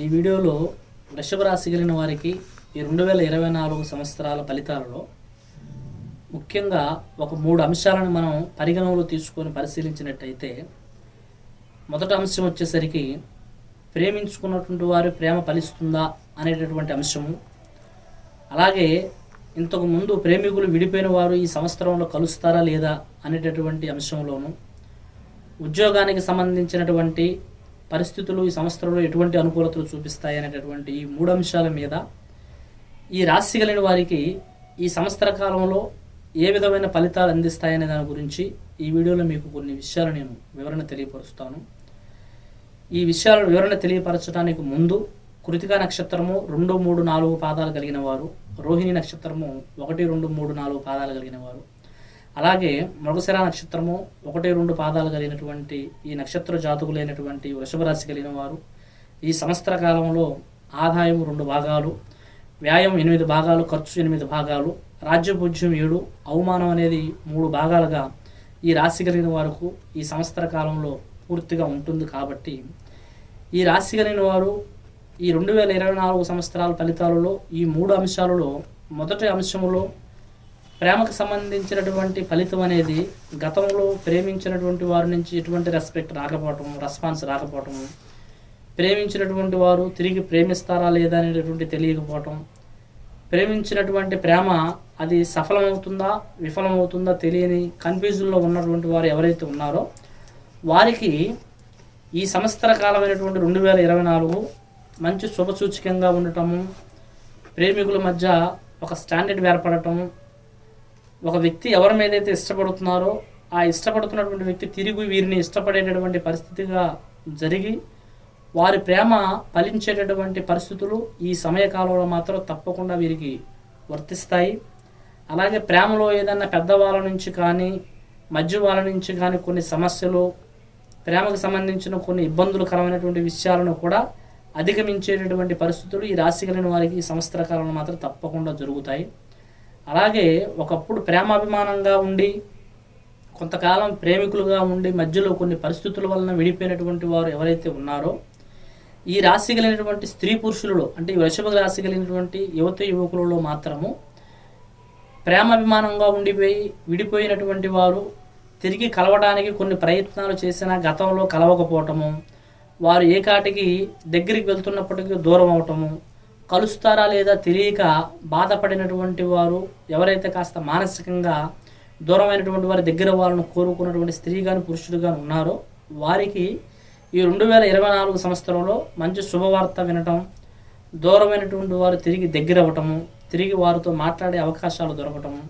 ఈ వీడియోలో వృషభ రాశి కలిగిన వారికి ఈ రెండు వేల ఇరవై నాలుగు సంవత్సరాల ఫలితాలలో ముఖ్యంగా ఒక మూడు అంశాలను మనం పరిగణనలో తీసుకొని పరిశీలించినట్టయితే మొదటి అంశం వచ్చేసరికి ప్రేమించుకున్నటువంటి వారు ప్రేమ ఫలిస్తుందా అనేటటువంటి అంశము. అలాగే ఇంతకు ముందు ప్రేమికులు విడిపోయిన వారు ఈ సంవత్సరంలో కలుస్తారా లేదా అనేటటువంటి అంశంలోను ఉద్యోగానికి సంబంధించినటువంటి పరిస్థితులు ఈ సంవత్సరంలో ఎటువంటి అనుకూలతలు చూపిస్తాయి అనేటటువంటి ఈ మూడు అంశాల మీద ఈ రాశి కలిగిన వారికి ఈ సంవత్సర కాలంలో ఏ విధమైన ఫలితాలు అందిస్తాయనే దాని గురించి ఈ వీడియోలో మీకు కొన్ని విషయాలు నేను వివరణ తెలియపరుస్తాను. ఈ విషయాలను వివరణ తెలియపరచడానికి ముందు కృతికా నక్షత్రము రెండు మూడు నాలుగు పాదాలు కలిగిన వారు రోహిణి నక్షత్రము ఒకటి రెండు మూడు నాలుగు పాదాలు కలిగిన వారు. అలాగే మృగశిర నక్షత్రము ఒకటి రెండు పాదాలు కలిగినటువంటి ఈ నక్షత్ర జాతకులైనటువంటి వృషభ రాశి కలిగిన వారు ఈ సంవత్సర కాలంలో ఆదాయం రెండు భాగాలు వ్యాయం ఎనిమిది భాగాలు ఖర్చు ఎనిమిది భాగాలు రాజ్యపూజ్యం ఏడు అవమానం అనేది మూడు భాగాలుగా ఈ రాశి కలిగిన వారికి ఈ సంవత్సర కాలంలో పూర్తిగా ఉంటుంది కాబట్టి ఈ రాశి కలిగిన వారు ఈ రెండు వేల ఇరవై నాలుగు సంవత్సరాల ఫలితాలలో ఈ మూడు అంశాలలో మొదటి అంశంలో ప్రేమకు సంబంధించినటువంటి ఫలితం అనేది గతంలో ప్రేమించినటువంటి వారి నుంచి ఎటువంటి రెస్పెక్ట్ రాకపోవటం రెస్పాన్స్ రాకపోవటం ప్రేమించినటువంటి వారు తిరిగి ప్రేమిస్తారా లేదా అనేటటువంటి తెలియకపోవటం ప్రేమించినటువంటి ప్రేమ అది సఫలమవుతుందా విఫలమవుతుందా తెలియని కన్ఫ్యూజన్లో ఉన్నటువంటి వారు ఎవరైతే ఉన్నారో వారికి ఈ సంవత్సర కాలమైనటువంటి రెండు వేల ఇరవై నాలుగు మంచి శుభసూచకంగా ఉండటము ప్రేమికుల మధ్య ఒక స్టాండర్డ్ ఏర్పడటం ఒక వ్యక్తి ఎవరి మీద అయితే ఇష్టపడుతున్నారో ఆ ఇష్టపడుతున్నటువంటి వ్యక్తి తిరిగి వీరిని ఇష్టపడేటటువంటి పరిస్థితిగా జరిగి వారి ప్రేమ ఫలించేటటువంటి పరిస్థితులు ఈ సమయకాలంలో మాత్రం తప్పకుండా వీరికి వర్తిస్తాయి. అలాగే ప్రేమలో ఏదైనా పెద్దవాళ్ళ నుంచి కానీ మధ్య వాళ్ళ నుంచి కానీ కొన్ని సమస్యలు ప్రేమకు సంబంధించిన కొన్ని ఇబ్బందులకరమైనటువంటి విషయాలను కూడా అధిగమించేటటువంటి పరిస్థితులు ఈ రాశి కలిగిన వారికి ఈ సంవత్సర కాలంలో మాత్రం తప్పకుండా జరుగుతాయి. అలాగే ఒకప్పుడు ప్రేమాభిమానంగా ఉండి కొంతకాలం ప్రేమికులుగా ఉండి మధ్యలో కొన్ని పరిస్థితుల వలన విడిపోయినటువంటి వారు ఎవరైతే ఉన్నారో ఈ రాశి కలిగినటువంటి స్త్రీ పురుషులలో అంటే ఈ వృషభ రాశి కలిగినటువంటి యువత యువకులలో మాత్రము ప్రేమాభిమానంగా ఉండిపోయి విడిపోయినటువంటి వారు తిరిగి కలవడానికి కొన్ని ప్రయత్నాలు చేసినా గతంలో కలవకపోవటము వారు ఏకాటికి దగ్గరికి వెళ్తున్నప్పటికీ దూరం అవటము కలుస్తారా లేదా తెలియక బాధపడినటువంటి వారు ఎవరైతే కాస్త మానసికంగా దూరమైనటువంటి వారి దగ్గర వాళ్ళను కోరుకున్నటువంటి స్త్రీ కానీ పురుషుడు కానీ ఉన్నారో వారికి ఈ రెండు వేల ఇరవై నాలుగు సంవత్సరంలో మంచి శుభవార్త వినటం దూరమైనటువంటి వారు తిరిగి దగ్గర అవ్వటము తిరిగి వారితో మాట్లాడే అవకాశాలు దొరకటము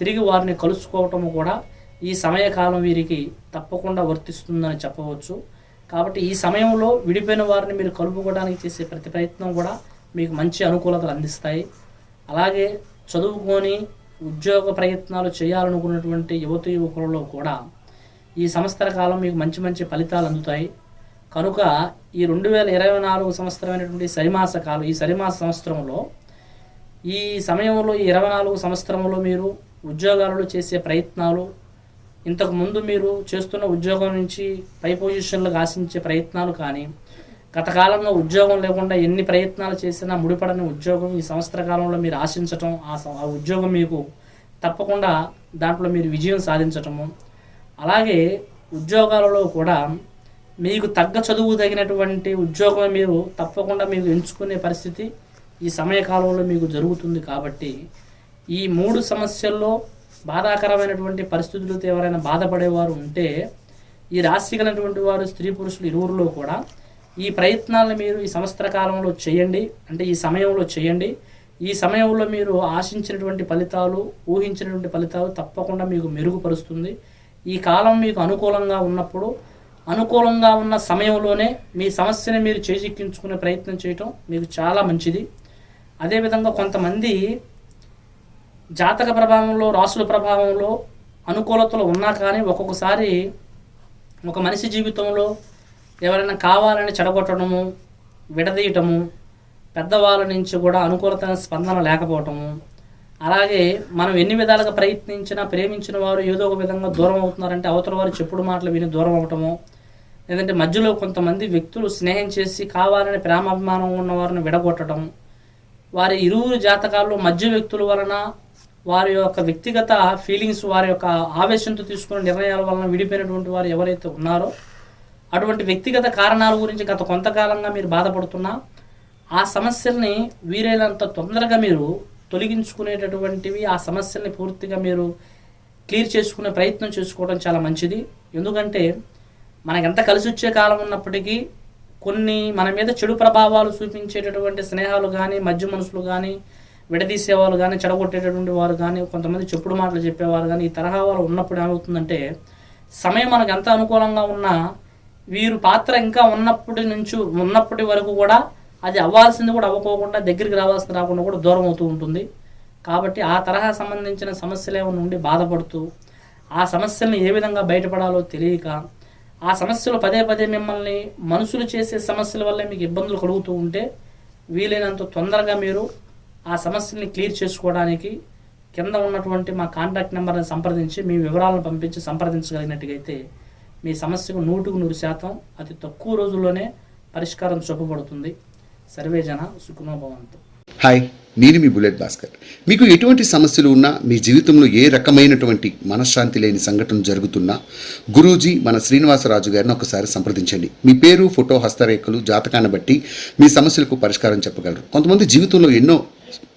తిరిగి వారిని కలుసుకోవటము కూడా ఈ సమయకాలం వీరికి తప్పకుండా వర్తిస్తుందని చెప్పవచ్చు. కాబట్టి ఈ సమయంలో విడిపోయిన వారిని మీరు కలుపుకోవడానికి చేసే ప్రతి ప్రయత్నం కూడా మీకు మంచి అనుకూలతలు అందిస్తాయి. అలాగే చదువుకొని ఉద్యోగ ప్రయత్నాలు చేయాలనుకున్నటువంటి యువత యువకులలో కూడా ఈ సంవత్సర కాలం మీకు మంచి మంచి ఫలితాలు అందుతాయి. కనుక ఈ రెండు వేల ఇరవై నాలుగు సంవత్సరమైనటువంటి సరిమాస కాలం ఈ సరిమాస సంవత్సరంలో ఈ సమయంలో ఈ ఇరవై నాలుగు సంవత్సరంలో మీరు ఉద్యోగాలలో చేసే ప్రయత్నాలు ఇంతకుముందు మీరు చేస్తున్న ఉద్యోగం నుంచి పై పొజిషన్లకు ఆశించే ప్రయత్నాలు కానీ గత కాలంలో ఉద్యోగం లేకుండా ఎన్ని ప్రయత్నాలు చేసినా ముడిపడని ఉద్యోగం ఈ సంవత్సర కాలంలో మీరు ఆశించటం ఆ ఉద్యోగం మీకు తప్పకుండా దాంట్లో మీరు విజయం సాధించటము. అలాగే ఉద్యోగాలలో కూడా మీకు తగ్గ చదువు తగినటువంటి ఉద్యోగం మీరు తప్పకుండా మీరు ఎంచుకునే పరిస్థితి ఈ సమయకాలంలో మీకు జరుగుతుంది కాబట్టి ఈ మూడు సమస్యల్లో బాధాకరమైనటువంటి పరిస్థితులతో ఎవరైనా బాధపడేవారు ఉంటే ఈ రాశి కలిగినటువంటి వారు స్త్రీ పురుషులు ఇరువురిలో కూడా ఈ ప్రయత్నాలను మీరు ఈ సంవత్సర కాలంలో చేయండి అంటే ఈ సమయంలో చేయండి. ఈ సమయంలో మీరు ఆశించినటువంటి ఫలితాలు ఊహించినటువంటి ఫలితాలు తప్పకుండా మీకు మెరుగుపరుస్తుంది. ఈ కాలం మీకు అనుకూలంగా ఉన్నప్పుడు అనుకూలంగా ఉన్న సమయంలోనే మీ సమస్యని మీరు చేజిక్కించుకునే ప్రయత్నం చేయటం మీకు చాలా మంచిది. అదేవిధంగా కొంతమంది జాతక ప్రభావంలో రాసుల ప్రభావంలో అనుకూలతలు ఉన్నా కానీ ఒక్కొక్కసారి ఒక మనిషి జీవితంలో ఎవరైనా కావాలని చెడగొట్టడము విడదీయటము పెద్దవాళ్ళ నుంచి కూడా అనుకూలత స్పందన లేకపోవటము. అలాగే మనం ఎన్ని విధాలుగా ప్రయత్నించినా ప్రేమించిన వారు ఏదో ఒక విధంగా దూరం అవుతున్నారంటే అవతల వారు చెప్పుడు మాటలు విని దూరం అవటము లేదంటే మధ్యలో కొంతమంది వ్యక్తులు స్నేహం చేసి కావాలని ప్రేమాభిమానం ఉన్న వారిని విడగొట్టడం వారి ఇరువురు జాతకాల్లో మధ్య వ్యక్తుల వలన వారి యొక్క వ్యక్తిగత ఫీలింగ్స్ వారి యొక్క ఆవేశంతో తీసుకున్న నిర్ణయాల వలన విడిపోయినటువంటి వారు ఎవరైతే ఉన్నారో అటువంటి వ్యక్తిగత కారణాల గురించి గత కొంతకాలంగా మీరు బాధపడుతున్నా ఆ సమస్యల్ని వీలైనంత తొందరగా మీరు తొలగించుకునేటటువంటివి ఆ సమస్యల్ని పూర్తిగా మీరు క్లియర్ చేసుకునే ప్రయత్నం చేసుకోవడం చాలా మంచిది. ఎందుకంటే మనకెంత ఎంత కలిసి వచ్చే కాలం ఉన్నప్పటికీ కొన్ని మన మీద చెడు ప్రభావాలు చూపించేటటువంటి స్నేహాలు కానీ మధ్య మనుషులు కానీ విడదీసేవాళ్ళు కానీ చెడగొట్టేటటువంటి వారు కానీ కొంతమంది చెప్పుడు మాటలు చెప్పేవారు కానీ ఈ తరహా వాళ్ళు ఉన్నప్పుడు ఏమవుతుందంటే సమయం మనకు ఎంత అనుకూలంగా ఉన్నా వీరు పాత్ర ఇంకా ఉన్నప్పటి నుంచి ఉన్నప్పటి వరకు కూడా అది అవ్వాల్సింది కూడా అవ్వకోకుండా దగ్గరికి రావాల్సింది రాకుండా కూడా దూరం అవుతూ ఉంటుంది. కాబట్టి ఆ తరహా సంబంధించిన సమస్యలు ఏమైనా ఉండి బాధపడుతూ ఆ సమస్యలను ఏ విధంగా బయటపడాలో తెలియక ఆ సమస్యలు పదే పదే మిమ్మల్ని మనుషులు చేసే సమస్యల వల్ల మీకు ఇబ్బందులు కలుగుతూ ఉంటే వీలైనంత తొందరగా మీరు ఆ సమస్యల్ని క్లియర్ చేసుకోవడానికి కింద ఉన్నటువంటి మా కాంటాక్ట్ నెంబర్ని సంప్రదించి మీ వివరాలను పంపించి సంప్రదించగలిగినట్టుగైతే మీ సమస్యకు నూటుకు నూరు శాతం అతి తక్కువ రోజుల్లోనే పరిష్కారం చూపబడుతుంది. సర్వేజన సుఖమభవంతు. హాయ్ నేను మీ బుల్లెట్ భాస్కర్. మీకు ఎటువంటి సమస్యలు ఉన్నా మీ జీవితంలో ఏ రకమైనటువంటి మనశ్శాంతి లేని సంఘటన జరుగుతున్నా గురూజీ మన శ్రీనివాసరాజు గారిని ఒకసారి సంప్రదించండి. మీ పేరు ఫోటో హస్తరేఖలు జాతకాన్ని బట్టి మీ సమస్యలకు పరిష్కారం చెప్పగలరు. కొంతమంది జీవితంలో ఎన్నో